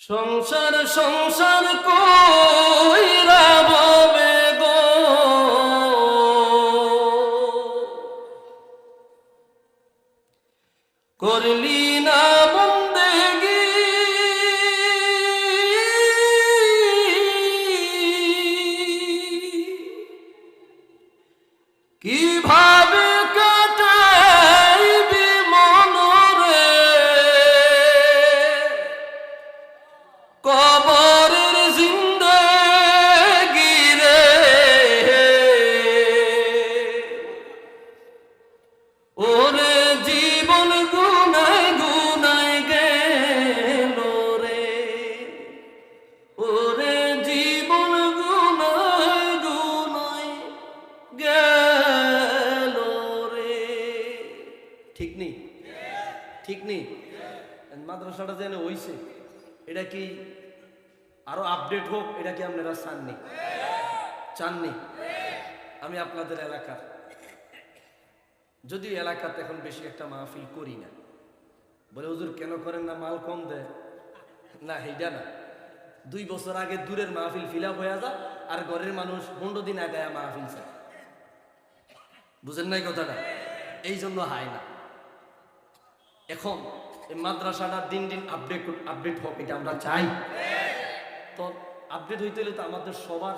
সংসার সংসার কইরা ববে গো। করলি না বন্দেগি। কীভাবে কাটাইবি ঠিক নেই? ঠিক নেই? মাদ্রাসাটা যেন হইছে, এটা কি আরও আপডেট হোক, এটা কি আপনারা চাননি? চাননি? আমি আপনাদের এলাকার। যদিও এলাকাতে এখন বেশি একটা মাহফিল করি না। বলে, হুজুর, কেন করেন না? মাল কম দেয় না সেইটা না। দুই বছর আগে দূরের মাহফিল ফিল আপ হয়ে যা আর ঘরের মানুষ পনেরো দিন আগে মাহফিল চায়। বুঝেন নাই কথাটা? এই জন্য হয় না। এখন এই মাদ্রাসাটা দিন দিন আপডেট আপডেট হবে এটা আমরা চাই। তো আপডেট হইতে হলে তো আমাদের সবার